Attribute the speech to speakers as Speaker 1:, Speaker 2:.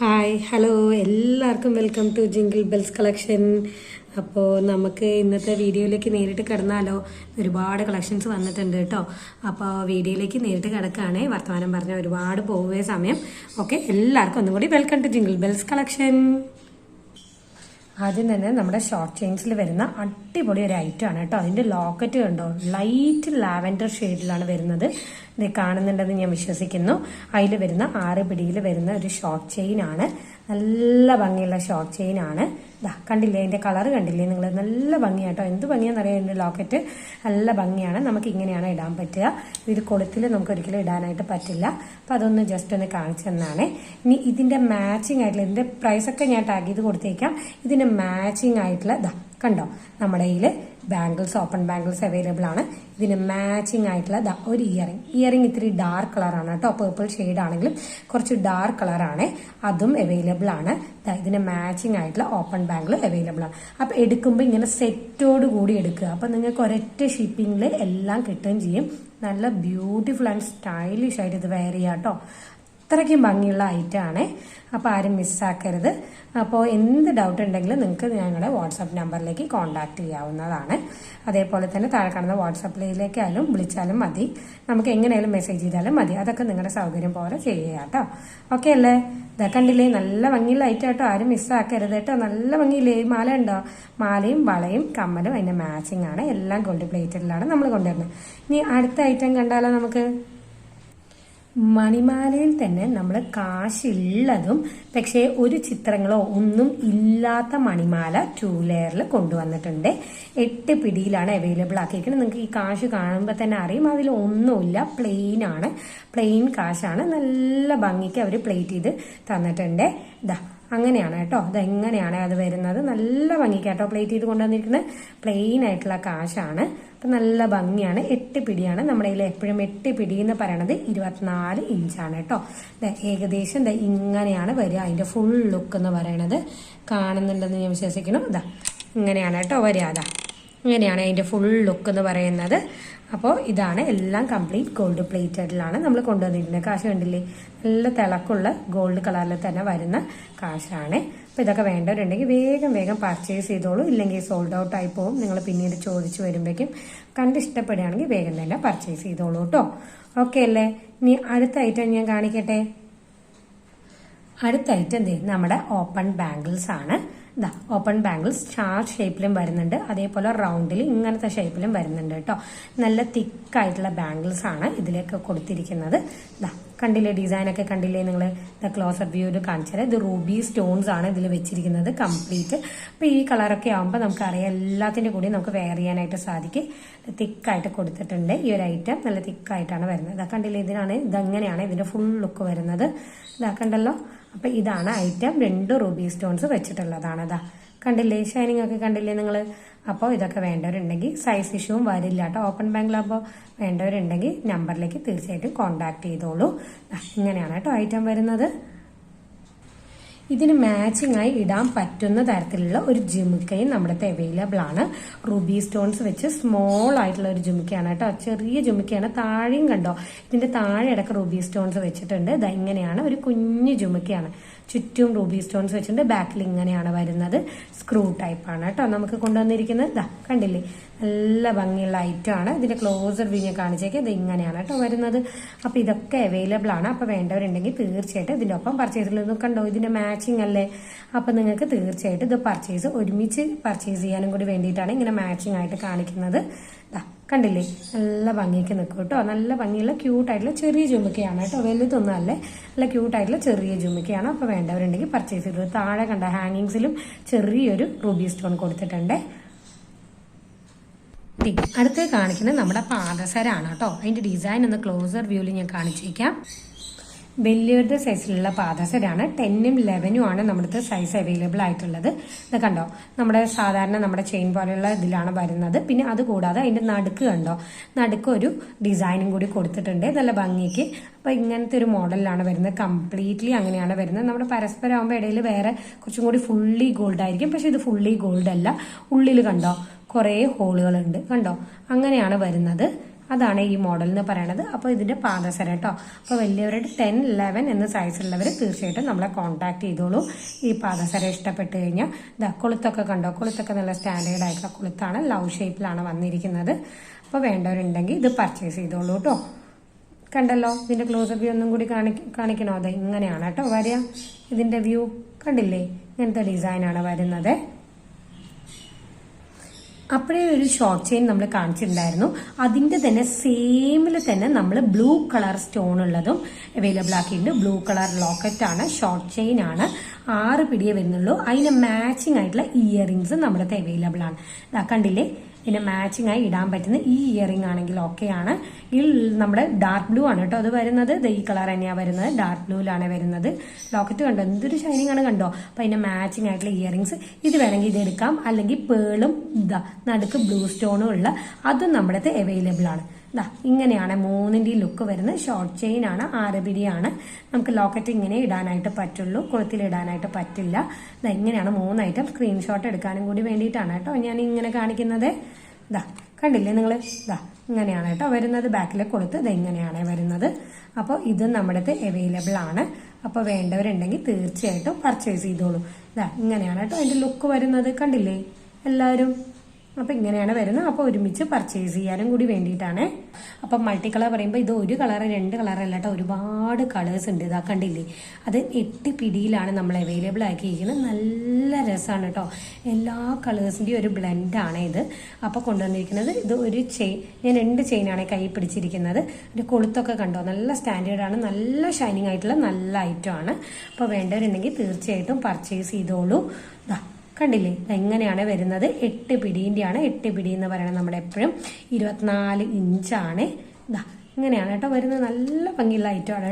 Speaker 1: Hi hello എല്ലാവർക്കും welcome to jingle bells collection അപ്പോൾ നമുക്ക് ഇന്നത്തെ വീഡിയോയിലേക്ക് നേരിട്ട് കിടന്നാലോ. ഒരുപാട് കളക്ഷൻസ് വന്നിട്ടുണ്ട് കേട്ടോ. അപ്പോൾ വീഡിയോയിലേക്ക് നേരിട്ട് കിടക്കുകയാണേ വർത്തമാനം പറഞ്ഞ ഒരുപാട് പോവേ സമയം. ഓക്കെ എല്ലാവർക്കും ഒന്നും കൂടി welcome to jingle bells collection ആദ്യം തന്നെ നമ്മുടെ ഷോർട്ട് ചെയിൻസിൽ വരുന്ന അടിപൊളി ഒരു ഐറ്റം ആണ് കേട്ടോ. അതിന്റെ ലോക്കറ്റ് കണ്ടോ? ലൈറ്റ് ലാവൻഡർ ഷെയ്ഡിലാണ് വരുന്നത്. ഇത് കാണുന്നുണ്ടെന്ന് ഞാൻ വിശ്വസിക്കുന്നു. അതിൽ വരുന്ന ആറ് പിടിയിൽ വരുന്ന ഒരു ഷോർട്ട് ചെയിൻ ആണ്. നല്ല ഭംഗിയുള്ള ഷോർട്ട് ചെയിൻ ആണ്. ഇതാ കണ്ടില്ലേ? അതിന്റെ കളർ കണ്ടില്ലേ നിങ്ങൾ നല്ല ഭംഗിയാട്ടോ. എന്ത് ഭംഗിയാണെന്നറിയാം ഇതിന്റെ ലോക്കറ്റ് നല്ല ഭംഗിയാണ്. നമുക്ക് ഇങ്ങനെയാണ് ഇടാൻ പറ്റുക. ഇത് കൊളുത്തിൽ നമുക്ക് ഒരിക്കലും ഇടാനായിട്ട് പറ്റില്ല. അപ്പം അതൊന്ന് ജസ്റ്റ് ഒന്ന് കാണിച്ചു തന്നാണ്. ഇനി ഇതിന്റെ മാച്ചിങ് ആയിട്ടുള്ള ഇതിന്റെ പ്രൈസൊക്കെ ഞാൻ ടാഗ് ചെയ്ത് കൊടുത്തേക്കാം. ഇതിന്റെ മാച്ചിങ് ആയിട്ടുള്ള ഇതാ കണ്ടോ? നമ്മുടെ കയ്യിൽ ബാംഗിൾസ് ഓപ്പൺ ബാംഗിൾസ് അവൈലബിൾ ആണ്. ഇതിന് മാച്ചിങ് ആയിട്ടുള്ള ഒരു ഇയറിംഗ് ഇയറിംഗ് ഇത്തിരി ഡാർക്ക് കളറാണ് കേട്ടോ. പേർപ്പിൾ ഷെയ്ഡ് ആണെങ്കിലും കുറച്ച് ഡാർക്ക് കളറാണ് അതും അവൈലബിൾ ആണ്. ഇതിന് മാച്ചിങ് ആയിട്ടുള്ള ഓപ്പൺ ബാംഗിൾ അവൈലബിൾ ആണ്. അപ്പൊ എടുക്കുമ്പോൾ ഇങ്ങനെ സെറ്റോട് കൂടി എടുക്കുക. അപ്പൊ നിങ്ങൾക്ക് ഒരൊറ്റ ഷിപ്പിംഗിൽ എല്ലാം കിട്ടുകയും ചെയ്യും. നല്ല ബ്യൂട്ടിഫുൾ ആൻഡ് സ്റ്റൈലിഷ് ആയിട്ട് ഇത് വെയർ ചെയ്യാം കേട്ടോ. അത്രയ്ക്കും ഭംഗിയുള്ള ഐറ്റം ആണ് അപ്പോൾ ആരും മിസ്സാക്കരുത്. അപ്പോൾ എന്ത് ഡൗട്ട് ഉണ്ടെങ്കിലും നിങ്ങൾക്ക് ഞങ്ങളുടെ വാട്സാപ്പ് നമ്പറിലേക്ക് കോൺടാക്ട് ചെയ്യാവുന്നതാണ്. അതേപോലെ തന്നെ താഴെ കാണുന്ന വാട്സാപ്പിലേക്കായാലും വിളിച്ചാലും മതി. നമുക്ക് എങ്ങനെയാലും മെസ്സേജ് ചെയ്താലും മതി. അതൊക്കെ നിങ്ങളുടെ സൗകര്യം പോലെ ചെയ്യുക കേട്ടോ ഓക്കെ അല്ലേ? ഇതൊക്കെ കണ്ടില്ലേ? നല്ല ഭംഗിയുള്ള ഐറ്റം കേട്ടോ ആരും മിസ്സാക്കരുത് കേട്ടോ. നല്ല ഭംഗിയില്ലേ? മാല ഉണ്ടോ മാലയും വളയും കമ്മലും അതിന്റെ മാച്ചിങ് ആണ്. എല്ലാം ഗോൾഡ് പ്ലേറ്റഡിലാണ് നമ്മൾ കൊണ്ടുവരുന്നത്. ഇനി അടുത്ത ഐറ്റം കണ്ടാലോ നമുക്ക്? മണിമാലയിൽ തന്നെ നമ്മൾ കാശുള്ളതും പക്ഷേ ഒരു ചിത്രങ്ങളോ ഒന്നും ഇല്ലാത്ത മണിമാല ടൂ ലെയറിൽ കൊണ്ടുവന്നിട്ടുണ്ട്. എട്ട് പിടിയിലാണ് അവൈലബിൾ ആക്കിയിരിക്കുന്നത്. നിങ്ങൾക്ക് ഈ കാശ് കാണുമ്പോൾ തന്നെ അറിയും. അതിൽ ഒന്നുമില്ല പ്ലെയിൻ ആണ്. പ്ലെയിൻ കാശാണ്. നല്ല ഭംഗിക്ക് അവർ പ്ലേറ്റ് ചെയ്ത് തന്നിട്ടുണ്ട്. ഇതാ അങ്ങനെയാണ് കേട്ടോ. അത് എങ്ങനെയാണ് അത് വരുന്നത്? നല്ല ഭംഗി കേട്ടോ പ്ലേറ്റ് ചെയ്ത് കൊണ്ടുവന്നിരിക്കുന്നത്. പ്ലെയിൻ ആയിട്ടുള്ള കാശാണ്. അപ്പം നല്ല ഭംഗിയാണ്. എട്ട് പിടിയാണ് നമ്മുടെ കയ്യിൽ എപ്പോഴും എട്ട് പിടി എന്ന് പറയണത് ഇരുപത്തിനാല് ഇഞ്ചാണ് കേട്ടോ. ഏകദേശം ഇതാ ഇങ്ങനെയാണ് വരിക. അതിന്റെ ഫുൾ ലുക്ക് എന്ന് പറയണത്. കാണുന്നുണ്ടെന്ന് ഞാൻ വിശ്വസിക്കണം ഇതാ ഇങ്ങനെയാണ് കേട്ടോ വരിക. അതാ ഇങ്ങനെയാണ് അതിന്റെ ഫുൾ ലുക്ക് എന്ന് പറയുന്നത്. അപ്പോൾ ഇതാണ് എല്ലാം കംപ്ലീറ്റ് ഗോൾഡ് പ്ലേറ്റഡിലാണ് നമ്മൾ കൊണ്ടുവന്നിരിക്കുന്നത്. കാശ് കണ്ടില്ലേ? നല്ല തിളക്കുള്ള ഗോൾഡ് കളറിൽ തന്നെ വരുന്ന കാശാണ്. അപ്പോൾ ഇതൊക്കെ വേണ്ടവരുണ്ടെങ്കിൽ വേഗം വേഗം പർച്ചേസ് ചെയ്തോളൂ. ഇല്ലെങ്കിൽ സോൾഡ് ഔട്ട് ആയി പോകും. നിങ്ങൾ പിന്നീട് ചോദിച്ചു വരുമ്പോഴേക്കും കണ്ട് ഇഷ്ടപ്പെടുകയാണെങ്കിൽ വേഗം തന്നെ പർച്ചേസ് ചെയ്തോളൂ കേട്ടോ ഓക്കെ അല്ലേ? ഇനി അടുത്ത ഐറ്റം ഞാൻ കാണിക്കട്ടെ? അടുത്ത ഐറ്റം നമ്മുടെ ഓപ്പൺ ബാംഗിൾസ് ആണ്. ഇതാ ഓപ്പൺ ബാംഗിൾസ് സ്റ്റാർ ഷേപ്പിലും വരുന്നുണ്ട്. അതേപോലെ റൗണ്ടിൽ ഇങ്ങനത്തെ ഷേപ്പിലും വരുന്നുണ്ട് കേട്ടോ. നല്ല തിക്കായിട്ടുള്ള ബാംഗിൾസ് ആണ് ഇതിലേക്ക് കൊടുത്തിരിക്കുന്നത്. ഇതാ കണ്ടില്ലേ ഡിസൈൻ ഒക്കെ കണ്ടില്ലേ നിങ്ങൾ ദ ക്ലോസർ വ്യൂ കാണിച്ചാൽ ഇത് റൂബി സ്റ്റോൺസ് ആണ് ഇതിൽ വെച്ചിരിക്കുന്നത് കംപ്ലീറ്റ് അപ്പോൾ ഈ കളറൊക്കെ ആകുമ്പോൾ നമുക്കറിയാം എല്ലാത്തിന്റെ കൂടി നമുക്ക് വെയർ ചെയ്യാനായിട്ട് സാധിക്കും. തിക്കായിട്ട് കൊടുത്തിട്ടുണ്ട്. ഈ ഒരു ഐറ്റം നല്ല തിക്കായിട്ടാണ് വരുന്നത്. ഇതാ കണ്ടില്ലേ ഇതിനാണ് ഇതങ്ങനെയാണ് ഇതിന്റെ ഫുൾ ലുക്ക് വരുന്നത്. ഇതാ കണ്ടല്ലോ? അപ്പൊ ഇതാണ് ഐറ്റം രണ്ട് റൂബി സ്റ്റോൺസ് വെച്ചിട്ടുള്ളതാണ് അതാ കണ്ടില്ലേ? ഷൈനിങ് ഒക്കെ കണ്ടില്ലേ നിങ്ങൾ അപ്പോൾ ഇതൊക്കെ വേണ്ടവരുണ്ടെങ്കിൽ സൈസ് ഇഷ്യൂവും വരില്ല കേട്ടോ ഓപ്പൺ ബാങ്കിലാകുമ്പോൾ വേണ്ടവരുണ്ടെങ്കിൽ നമ്പറിലേക്ക് തീർച്ചയായിട്ടും കോൺടാക്ട് ചെയ്തോളൂ. ഇങ്ങനെയാണ് കേട്ടോ ഐറ്റം വരുന്നത്. ഇതിന് മാച്ചിങ് ആയി ഇടാൻ പറ്റുന്ന തരത്തിലുള്ള ഒരു ജിമുക്കയും നമ്മുടെ അവൈലബിൾ ആണ്. റുബി സ്റ്റോൺസ് വെച്ച് സ്മോൾ ആയിട്ടുള്ള ഒരു ജുമുക്കയാണ് കേട്ടോ. ചെറിയ ജുമുക്കയാണ്. താഴെയും കണ്ടോ? ഇതിന്റെ താഴെ ഇടയ്ക്ക് റുബി സ്റ്റോൺസ് വെച്ചിട്ടുണ്ട്. ഇത് ഇങ്ങനെയാണ് ഒരു കുഞ്ഞു ജുമുക്കയാണ്. ചുറ്റും റൂബി സ്റ്റോൺസ് വെച്ചിട്ടുണ്ട്. ബാക്കിൽ ഇങ്ങനെയാണ് വരുന്നത്. സ്ക്രൂ ടൈപ്പ് ആണ് കേട്ടോ. നമുക്ക് കൊണ്ടുവന്നിരിക്കുന്നത്. കണ്ടില്ലേ? നല്ല ഭംഗിയുള്ള ഐറ്റം ആണ് ഇതിന്റെ ക്ലോസർ വ്യൂ ഞാൻ കാണിച്ചേക്ക്. ഇത് ഇങ്ങനെയാണ് കേട്ടോ വരുന്നത്. അപ്പൊ ഇതൊക്കെ അവൈലബിൾ ആണ്. അപ്പൊ വേണ്ടവരുണ്ടെങ്കിൽ തീർച്ചയായിട്ടും ഇതിന്റെ ഒപ്പം പർച്ചേസ് ചെയ്യുന്നത് കണ്ടോ? ഇതിന്റെ മാച്ചിങ് അല്ലേ? അപ്പൊ നിങ്ങൾക്ക് തീർച്ചയായിട്ടും ഇത് പർച്ചേസ് ഒരുമിച്ച് പർച്ചേസ് ചെയ്യാനും കൂടി വേണ്ടിയിട്ടാണ് ഇങ്ങനെ മാച്ചിങ് ആയിട്ട് കാണിക്കുന്നത്. കണ്ടില്ലേ? നല്ല ഭംഗിക്ക് നിൽക്കും കേട്ടോ. നല്ല ഭംഗിയുള്ള ക്യൂട്ടായിട്ടുള്ള ചെറിയ ജുമിക്കയാണ് കേട്ടോ. വലുതൊന്നും അല്ലേ. നല്ല ക്യൂട്ടായിട്ടുള്ള ചെറിയ ജുമിക്കയാണ് അപ്പോൾ വേണ്ടവരുണ്ടെങ്കിൽ പർച്ചേസ് ചെയ്തത് താഴെ കണ്ട ഹാങ്ങിങ്സിലും ചെറിയൊരു റൂബി സ്റ്റോൺ കൊടുത്തിട്ടുണ്ട്. അടുത്ത് കാണിക്കുന്നത് നമ്മുടെ പാദസരാണ് കേട്ടോ. അതിന്റെ ഡിസൈൻ ഒന്ന് ക്ലോസർ വ്യൂവിൽ ഞാൻ കാണിച്ചേക്കാം വലിയൊരു സൈസിലുള്ള പാദസരാണ്. ടെന്നും ലെവനും ആണ് നമ്മുടെ സൈസ് അവൈലബിൾ ആയിട്ടുള്ളത്. ഇത് കണ്ടോ? നമ്മുടെ സാധാരണ നമ്മുടെ ചെയിൻ പോലെയുള്ള ഇതിലാണ് വരുന്നത്. പിന്നെ അത് കൂടാതെ അതിന്റെ നടുക്ക് കണ്ടോ? നടുക്ക് ഒരു ഡിസൈനും കൂടി കൊടുത്തിട്ടുണ്ട്. നല്ല ഭംഗിക്ക്. അപ്പോൾ ഇങ്ങനത്തെ ഒരു മോഡലിലാണ് വരുന്നത്. കംപ്ലീറ്റ്ലി അങ്ങനെയാണ് വരുന്നത്. നമ്മുടെ പരസ്പരം ആകുമ്പോൾ ഇടയിൽ വേറെ കുറച്ചും കൂടി ഫുള്ളി ഗോൾഡ് ആയിരിക്കും. പക്ഷെ ഇത് ഫുള്ളി ഗോൾഡ് അല്ല. ഉള്ളിൽ കണ്ടോ? കുറേ ഹോളുകളുണ്ട്. കണ്ടോ? അങ്ങനെയാണ് വരുന്നത്. അതാണ് ഈ മോഡൽ എന്ന് പറയുന്നത് അപ്പോൾ ഇതിന്റെ പാദസര കേട്ടോ അപ്പോൾ വലിയവരുടെ ടെൻ ഇലവൻ എന്ന സൈസുള്ളവർ തീർച്ചയായിട്ടും നമ്മളെ കോൺടാക്ട് ചെയ്തോളൂ. ഈ പാദസര ഇഷ്ടപ്പെട്ട് കഴിഞ്ഞാൽ. ഇതാ കൊളുത്തൊക്കെ കണ്ടോ? കൊളുത്തൊക്കെ നല്ല സ്റ്റാൻഡേർഡ് ആയിട്ടുള്ള കൊളുത്താണ്. ലവ് ഷേപ്പിലാണ് വന്നിരിക്കുന്നത്. അപ്പോൾ വേണ്ടവരുണ്ടെങ്കിൽ ഇത് പർച്ചേസ് ചെയ്തോളൂ കേട്ടോ കണ്ടല്ലോ? ഇതിന്റെ ക്ലോസപ്പ് വ്യൂ ഒന്നും കൂടി കാണി കാണിക്കണോ? അതെ ഇങ്ങനെയാണ് കേട്ടോ വരിക. ഇതിന്റെ വ്യൂ കണ്ടില്ലേ? ഇങ്ങനത്തെ ഡിസൈനാണ് വരുന്നത്. അപ്പോഴേ ഒരു ഷോർട്ട് ചെയിൻ നമ്മൾ കാണിച്ചിട്ടുണ്ടായിരുന്നു. അതിന്റെ തന്നെ സെയിമിൽ തന്നെ നമ്മൾ ബ്ലൂ കളർ സ്റ്റോൺ ഉള്ളതും അവൈലബിൾ ആക്കിയിട്ടുണ്ട്. ബ്ലൂ കളർ ലോക്കറ്റ് ആണ് ഷോർട്ട് ചെയിൻ ആണ്. ആറ് പിടിയേ വരുന്നുള്ളൂ. അതിന് മാച്ചിങ് ആയിട്ടുള്ള ഇയറിങ്സ് നമ്മുടെ അവൈലബിൾ ആണ്. കണ്ടില്ലേ? പിന്നെ മാച്ചിങ് ആയി ഇടാൻ പറ്റുന്ന ഈ ഇയറിംഗ് ആണെങ്കിൽ ഓക്കെയാണ് ഈ നമ്മുടെ ഡാർക്ക് ബ്ലൂ ആണ് കേട്ടോ അത് വരുന്നത്. ഈ കളർ തന്നെയാണ് വരുന്നത്. ഡാർക്ക് ബ്ലൂവിലാണ് വരുന്നത്. ലോക്കറ്റ് കണ്ടോ? എന്തൊരു ഷൈനിങ് ആണ് കണ്ടോ? അപ്പൊ അതിന്റെ മാച്ചിങ് ആയിട്ടുള്ള ഇയറിങ്സ് ഇത് വേണമെങ്കിൽ ഇത് എടുക്കാം. അല്ലെങ്കിൽ പേളും ഇതാ നടുക്ക് ബ്ലൂ സ്റ്റോണും ഉള്ള അതും നമ്മുടെ അവൈലബിൾ ആണ്. ദാ ഇങ്ങനെയാണ് മൂന്നിന്റെ ലുക്ക് വരുന്നത്. ഷോർട്ട് ചെയിൻ ആണ് ആരബിരിയാണ് നമുക്ക് ലോക്കറ്റ് ഇങ്ങനെ ഇടാനായിട്ട് പറ്റുള്ളൂ. കുളത്തിൽ ഇടാനായിട്ട് പറ്റില്ല. ഇതാ ഇങ്ങനെയാണ് മൂന്ന് ഐറ്റം സ്ക്രീൻഷോട്ട് എടുക്കാനും കൂടി വേണ്ടിയിട്ടാണ് കേട്ടോ ഞാൻ ഇങ്ങനെ കാണിക്കുന്നത്. ദാ കണ്ടില്ലേ നിങ്ങൾ ദാ ഇങ്ങനെയാണ് കേട്ടോ വരുന്നത്. ബാക്കിലെ കൊളുത്ത് ഇത് ഇങ്ങനെയാണ് വരുന്നത്. അപ്പോൾ ഇത് നമ്മുടെ അടുത്ത് അവൈലബിൾ ആണ്. അപ്പോൾ വേണ്ടവരുണ്ടെങ്കിൽ തീർച്ചയായിട്ടും പർച്ചേസ് ചെയ്തോളൂ. ഇതാ ഇങ്ങനെയാണ് കേട്ടോ അതിന്റെ ലുക്ക് വരുന്നത്. കണ്ടില്ലേ? എല്ലാവരും? അപ്പൊ ഇങ്ങനെയാണ് വരുന്നത്. അപ്പൊ ഒരുമിച്ച് പർച്ചേസ് ചെയ്യാനും കൂടി വേണ്ടിയിട്ടാണ്. അപ്പൊ മൾട്ടി കളർ പറയുമ്പോൾ ഇത് ഒരു കളർ രണ്ട് കളർ അല്ല ഒരുപാട് കളേഴ്സ് ഉണ്ട്. ഇതാ കണ്ടില്ലേ? അത് എട്ട് പിടിയിലാണ് നമ്മൾ അവൈലബിൾ ആക്കിയിരിക്കുന്നത്. നല്ല രസമാണ് കേട്ടോ. എല്ലാ കളേഴ്സിന്റെയും ഒരു ബ്ലെൻഡാണ് ഇത്. അപ്പൊ കൊണ്ടുവന്നിരിക്കുന്നത് ഇത് ഒരു ചെയിൻ ഞാൻ രണ്ട് ചെയിനാണ് കൈ പിടിച്ചിരിക്കുന്നത്. ഒരു കൊളുത്തൊക്കെ കണ്ടോ? നല്ല സ്റ്റാൻഡേർഡ് ആണ്. നല്ല ഷൈനിങ് ആയിട്ടുള്ള നല്ല ഐറ്റം ആണ്. അപ്പോൾ വേണ്ടവരുണ്ടെങ്കിൽ തീർച്ചയായിട്ടും പർച്ചേസ് ചെയ്തോളൂ. കണ്ടില്ലേ? എങ്ങനെയാണ് വരുന്നത്? എട്ട് പിടീന്റെയാണ് എട്ട് പിടി എന്ന് പറയുന്നത് നമ്മുടെ എപ്പോഴും ഇരുപത്തിനാല് ഇഞ്ചാണ്. ഇതാ ഇങ്ങനെയാണ് കേട്ടോ വരുന്നത്. നല്ല ഭംഗിയുള്ള ഐറ്റമാണ്